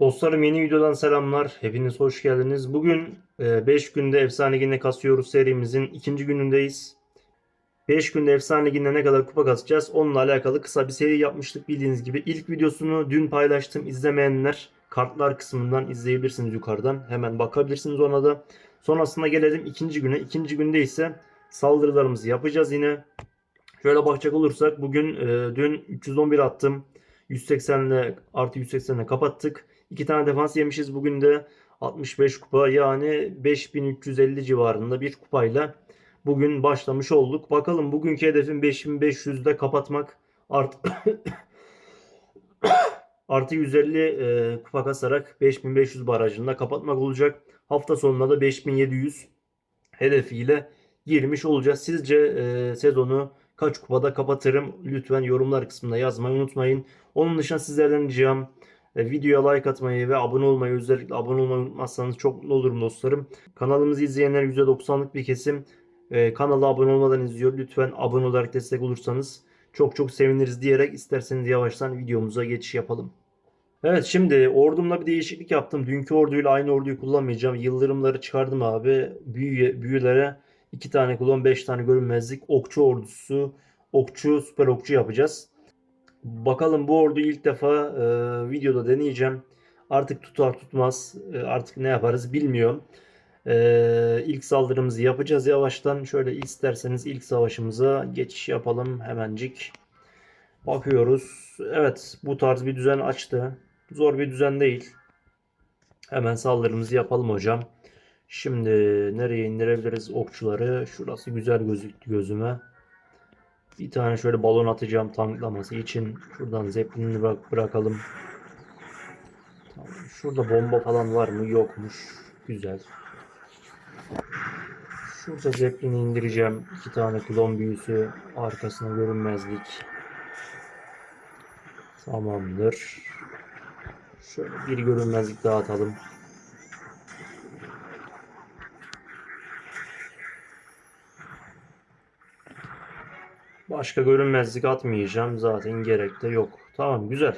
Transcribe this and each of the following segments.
Dostlarım yeni videodan selamlar. Hepiniz hoş geldiniz. Bugün 5 günde Efsane Ligi'ne kasıyoruz serimizin ikinci günündeyiz. 5 günde Efsane Ligi'nde ne kadar kupa kasacağız onunla alakalı kısa bir seri yapmıştık bildiğiniz gibi. İlk videosunu dün paylaştım. İzlemeyenler kartlar kısmından izleyebilirsiniz yukarıdan. Hemen bakabilirsiniz ona da. Sonrasında gelelim ikinci güne. İkinci günde ise saldırılarımızı yapacağız yine. Şöyle bakacak olursak bugün e, dün 311 attım. 180 ile artı 180 ile kapattık. İki tane defans yemişiz. Bugün de 65 kupa yani 5350 civarında bir kupayla bugün başlamış olduk. Bakalım bugünkü hedefim 5500'de kapatmak. Artı artı 150 e, kupa kasarak 5500 barajında kapatmak olacak. Hafta sonunda da 5700 hedefiyle girmiş olacağız. Sizce e, sezonu kaç kupada kapatırım? Lütfen yorumlar kısmında yazmayı unutmayın. Onun dışında sizlerden ricam videoya like atmayı ve abone olmayı özellikle abone olmayı unutmazsanız çok mutlu olurum dostlarım. Kanalımızı izleyenler %90'lık bir kesim e, kanala abone olmadan izliyor. Lütfen abone olarak destek olursanız çok çok seviniriz diyerek isterseniz yavaştan videomuza geçiş yapalım. Evet şimdi ordumda bir değişiklik yaptım. Dünkü orduyla aynı orduyu kullanmayacağım. Yıldırımları çıkardım abi. Büyü, büyülere 2 tane kullan 5 tane görünmezlik. Okçu ordusu, okçu, süper okçu yapacağız. Bakalım bu orduyu ilk defa e, videoda deneyeceğim. Artık tutar tutmaz e, artık ne yaparız bilmiyorum. E, ilk saldırımızı yapacağız yavaştan. Şöyle isterseniz ilk savaşımıza geçiş yapalım hemencik. Bakıyoruz. Evet bu tarz bir düzen açtı. Zor bir düzen değil. Hemen saldırımızı yapalım hocam. Şimdi nereye indirebiliriz okçuları? Şurası güzel gözüktü gözüme. Bir tane şöyle balon atacağım tanklaması için. Şuradan zeplinini bırak bırakalım. Tamam. Şurada bomba falan var mı? Yokmuş. Güzel. Şurada zeplini indireceğim. İki tane klon büyüsü. Arkasına görünmezlik. Tamamdır. Şöyle bir görünmezlik daha atalım. Başka görünmezlik atmayacağım. Zaten gerek de yok. Tamam güzel.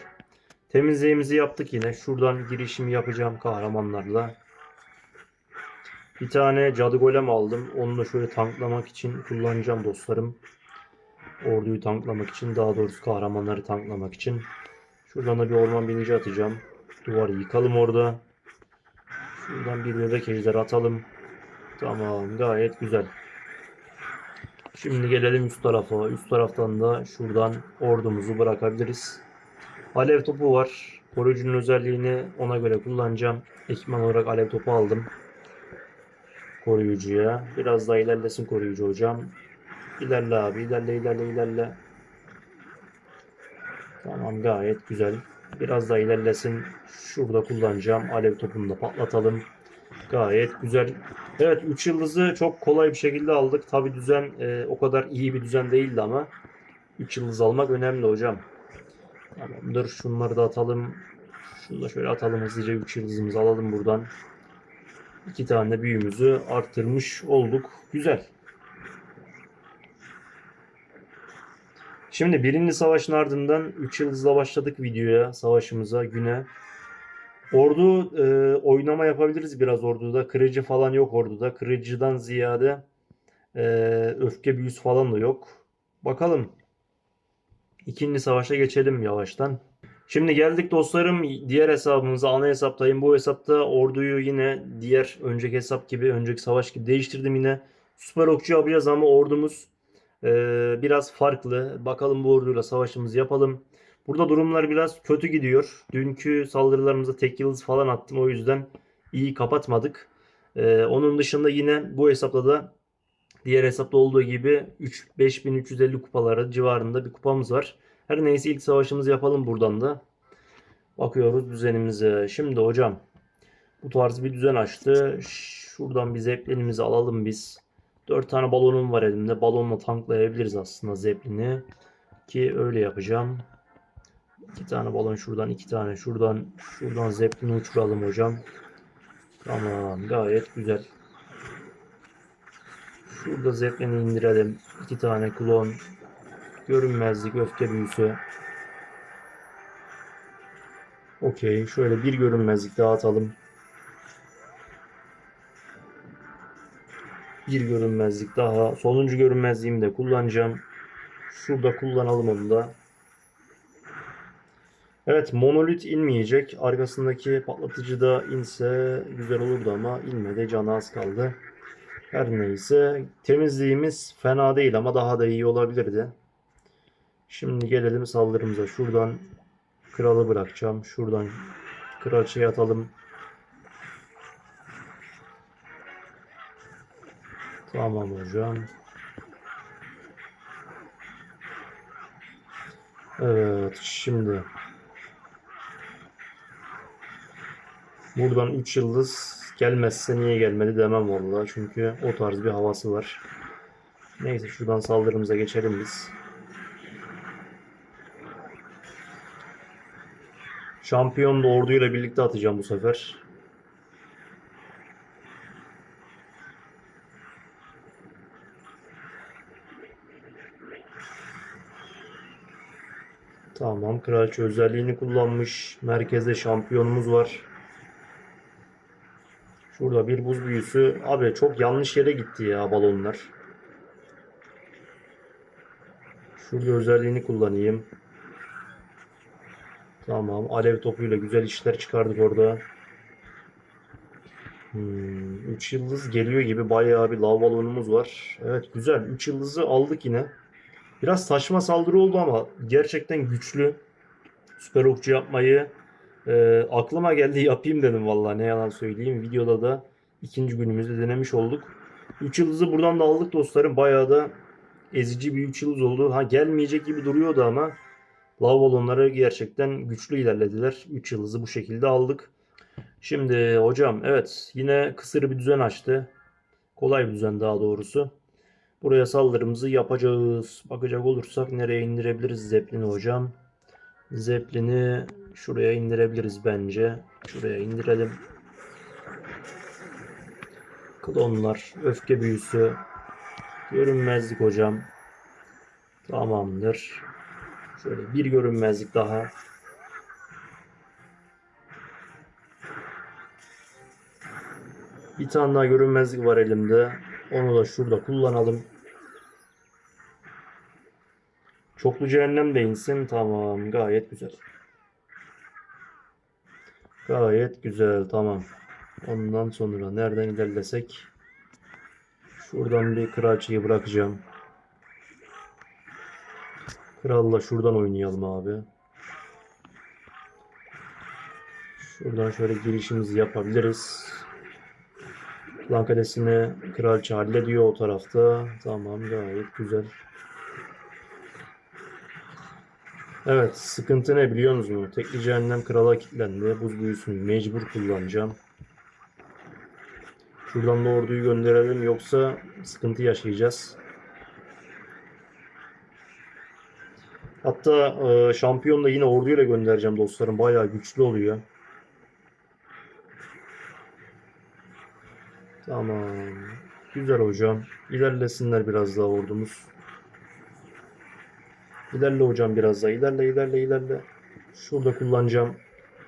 Temizliğimizi yaptık yine. Şuradan girişimi yapacağım kahramanlarla. Bir tane cadı golem aldım. Onu da şöyle tanklamak için kullanacağım dostlarım. Orduyu tanklamak için. Daha doğrusu kahramanları tanklamak için. Şuradan da bir orman binici atacağım. Duvarı yıkalım orada. Şuradan bir bebek ejderi atalım. Tamam gayet güzel. Şimdi gelelim üst tarafa. Üst taraftan da şuradan ordumuzu bırakabiliriz. Alev topu var. Koruyucunun özelliğini ona göre kullanacağım. Ekipman olarak alev topu aldım. Koruyucuya. Biraz daha ilerlesin koruyucu hocam. İlerle abi. ilerle ilerle ilerle. Tamam gayet güzel. Biraz daha ilerlesin. Şurada kullanacağım. Alev topunu da patlatalım. Gayet güzel. Evet 3 yıldızı çok kolay bir şekilde aldık. Tabi düzen e, o kadar iyi bir düzen değildi ama 3 yıldız almak önemli hocam. Tamamdır. Şunları da atalım. Şunu da şöyle atalım hızlıca 3 yıldızımızı alalım buradan. 2 tane de büyümüzü arttırmış olduk. Güzel. Şimdi birinci savaşın ardından 3 yıldızla başladık videoya, savaşımıza, güne. Ordu e, oynama yapabiliriz biraz orduda. Kırıcı falan yok orduda. Kırıcıdan ziyade e, öfke büyüsü falan da yok. Bakalım. İkinci savaşa geçelim yavaştan. Şimdi geldik dostlarım diğer hesabımıza ana hesaptayım. Bu hesapta orduyu yine diğer önceki hesap gibi önceki savaş gibi değiştirdim yine. Süper okçu yapacağız ama ordumuz e, biraz farklı. Bakalım bu orduyla savaşımızı yapalım. Burada durumlar biraz kötü gidiyor. Dünkü saldırılarımızda tek yıldız falan attım. O yüzden iyi kapatmadık. Ee, onun dışında yine bu hesapta da diğer hesapta olduğu gibi 3 5350 kupaları civarında bir kupamız var. Her neyse ilk savaşımızı yapalım buradan da. Bakıyoruz düzenimize. Şimdi hocam bu tarz bir düzen açtı. Şuradan bir zeplinimizi alalım biz. 4 tane balonum var elimde. Balonla tanklayabiliriz aslında zeplini. Ki öyle yapacağım. İki tane balon şuradan, iki tane şuradan. Şuradan zeplini uçuralım hocam. Tamam, gayet güzel. Şurada zeplini indirelim. İki tane klon. Görünmezlik, öfke büyüsü. Okey. Şöyle bir görünmezlik daha atalım. Bir görünmezlik daha. Sonuncu görünmezliğimi de kullanacağım. Şurada kullanalım onu da. Evet monolit inmeyecek. Arkasındaki patlatıcı da inse güzel olurdu ama inmedi. Canı az kaldı. Her neyse temizliğimiz fena değil ama daha da iyi olabilirdi. Şimdi gelelim saldırımıza. Şuradan kralı bırakacağım. Şuradan kraliçeyi atalım. Tamam hocam. Evet şimdi buradan 3 yıldız gelmezse niye gelmedi demem vallahi çünkü o tarz bir havası var. Neyse şuradan saldırımıza geçelim biz. Şampiyon da orduyla birlikte atacağım bu sefer. Tamam, kraliçe özelliğini kullanmış. Merkezde şampiyonumuz var. Şurada bir buz büyüsü. Abi çok yanlış yere gitti ya balonlar. Şurada özelliğini kullanayım. Tamam. Alev topuyla güzel işler çıkardık orada. Hmm, 3 yıldız geliyor gibi bayağı bir lav balonumuz var. Evet güzel. 3 yıldızı aldık yine. Biraz saçma saldırı oldu ama gerçekten güçlü. Süper okçu yapmayı e, aklıma geldi yapayım dedim vallahi ne yalan söyleyeyim. Videoda da ikinci günümüzde denemiş olduk. 3 yıldızı buradan da aldık dostlarım. Bayağı da ezici bir 3 yıldız oldu. Ha gelmeyecek gibi duruyordu ama lav balonları gerçekten güçlü ilerlediler. 3 yıldızı bu şekilde aldık. Şimdi hocam evet yine kısır bir düzen açtı. Kolay bir düzen daha doğrusu. Buraya saldırımızı yapacağız. Bakacak olursak nereye indirebiliriz Zeppelin'i hocam? Zeppelin'i şuraya indirebiliriz bence. Şuraya indirelim. Klonlar, öfke büyüsü, görünmezlik hocam. Tamamdır. Şöyle bir görünmezlik daha. Bir tane daha görünmezlik var elimde. Onu da şurada kullanalım. Çoklu cehennem de insin. Tamam. Gayet güzel. Gayet güzel. Tamam. Ondan sonra nereden ilerlesek? Şuradan bir kraliçeyi bırakacağım. Kralla şuradan oynayalım abi. Şuradan şöyle girişimizi yapabiliriz. Plan kalesini kraliçe hallediyor o tarafta. Tamam gayet güzel. Evet sıkıntı ne biliyor musunuz? Tekli cehennem krala kilitlendi. Buz büyüsünü mecbur kullanacağım. Şuradan da orduyu gönderelim yoksa sıkıntı yaşayacağız. Hatta e, şampiyon da yine orduyla göndereceğim dostlarım. Bayağı güçlü oluyor. Tamam. Güzel hocam. İlerlesinler biraz daha ordumuz. İlerle hocam biraz daha. İlerle ilerle ilerle. Şurada kullanacağım.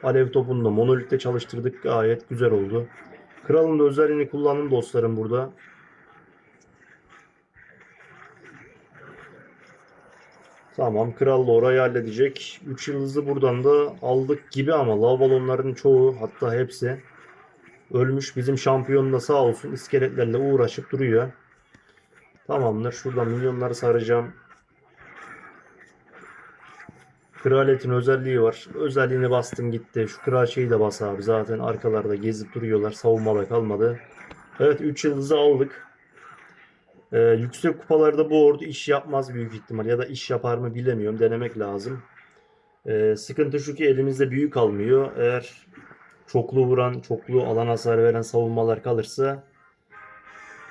Alev topunu da monolitte çalıştırdık. Gayet güzel oldu. Kralın da özelliğini kullandım dostlarım burada. Tamam. Kral da orayı halledecek. 3 yıldızı buradan da aldık gibi ama lav balonların çoğu hatta hepsi ölmüş. Bizim şampiyon da sağ olsun iskeletlerle uğraşıp duruyor. Tamamdır. Şuradan milyonları saracağım. Kraliyetin özelliği var. Özelliğini bastım gitti. Şu kraliçeyi de bas abi. Zaten arkalarda gezip duruyorlar. Savunmada kalmadı. Evet 3 yıldızı aldık. Ee, yüksek kupalarda bu ordu iş yapmaz büyük ihtimal. Ya da iş yapar mı bilemiyorum. Denemek lazım. Ee, sıkıntı şu ki elimizde büyük kalmıyor. Eğer çoklu vuran, çoklu alan hasar veren savunmalar kalırsa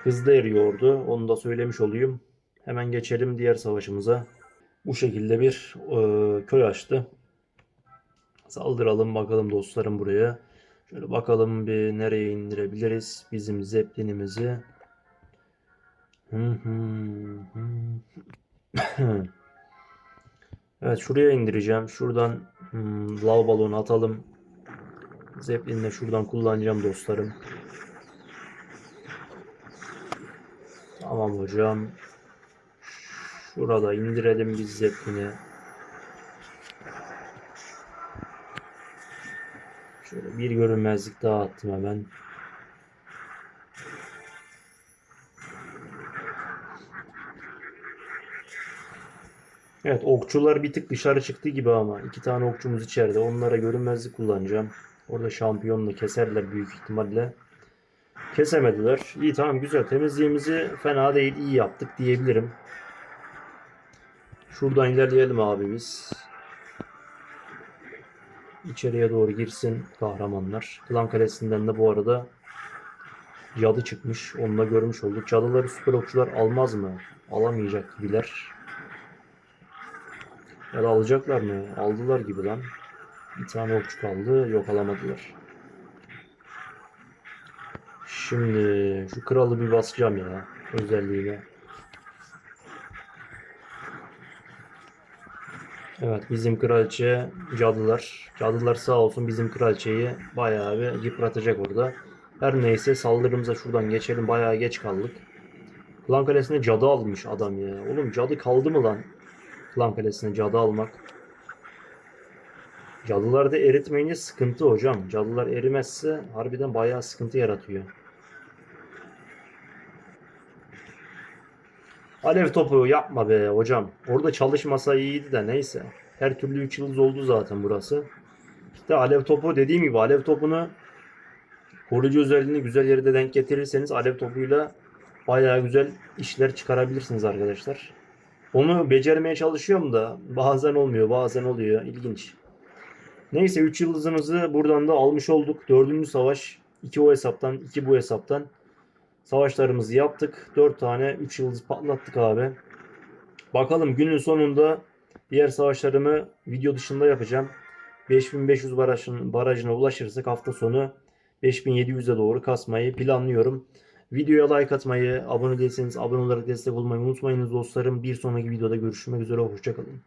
hızlı eriyordu. Onu da söylemiş olayım. Hemen geçelim diğer savaşımıza. Bu şekilde bir e, köy açtı. Saldıralım bakalım dostlarım buraya. Şöyle bakalım bir nereye indirebiliriz bizim zeplinimizi. Evet şuraya indireceğim. Şuradan hmm, lav balonu atalım. Zeppelin'i de şuradan kullanacağım dostlarım. Tamam hocam. Şurada indirelim biz Zeppelin'i. Şöyle bir görünmezlik daha attım hemen. Evet okçular bir tık dışarı çıktı gibi ama iki tane okçumuz içeride. Onlara görünmezlik kullanacağım. Orada şampiyonla keserler büyük ihtimalle. Kesemediler. İyi tamam güzel. Temizliğimizi fena değil iyi yaptık diyebilirim. Şuradan ilerleyelim abi biz. İçeriye doğru girsin kahramanlar. Klan Kalesi'nden de bu arada cadı çıkmış. Onu da görmüş olduk. Cadıları süper okçular almaz mı? Alamayacak gibiler. Ya da alacaklar mı? Aldılar gibi lan. Bir tane okçu kaldı. Yok alamadılar. Şimdi şu kralı bir basacağım ya. Özelliğine. Evet bizim kraliçe cadılar. Cadılar sağ olsun bizim kraliçeyi bayağı bir yıpratacak orada. Her neyse saldırımıza şuradan geçelim. Bayağı geç kaldık. Klan Kalesi'ne cadı almış adam ya. Oğlum cadı kaldı mı lan? Klan Kalesi'ne cadı almak. Cadılarda eritmeyince sıkıntı hocam. Cadılar erimezse harbiden bayağı sıkıntı yaratıyor. Alev topu yapma be hocam. Orada çalışmasa iyiydi de neyse. Her türlü 3 yıldız oldu zaten burası. İşte alev topu dediğim gibi alev topunu koruyucu özelliğini güzel yerde denk getirirseniz alev topuyla bayağı güzel işler çıkarabilirsiniz arkadaşlar. Onu becermeye çalışıyorum da bazen olmuyor bazen oluyor. İlginç. Neyse 3 yıldızımızı buradan da almış olduk. 4. savaş 2 o hesaptan 2 bu hesaptan. Savaşlarımızı yaptık. 4 tane 3 yıldız patlattık abi. Bakalım günün sonunda diğer savaşlarımı video dışında yapacağım. 5500 barajın, barajına ulaşırsak hafta sonu 5700'e doğru kasmayı planlıyorum. Videoya like atmayı, abone değilseniz abone olarak destek olmayı unutmayınız dostlarım. Bir sonraki videoda görüşmek üzere. Hoşçakalın.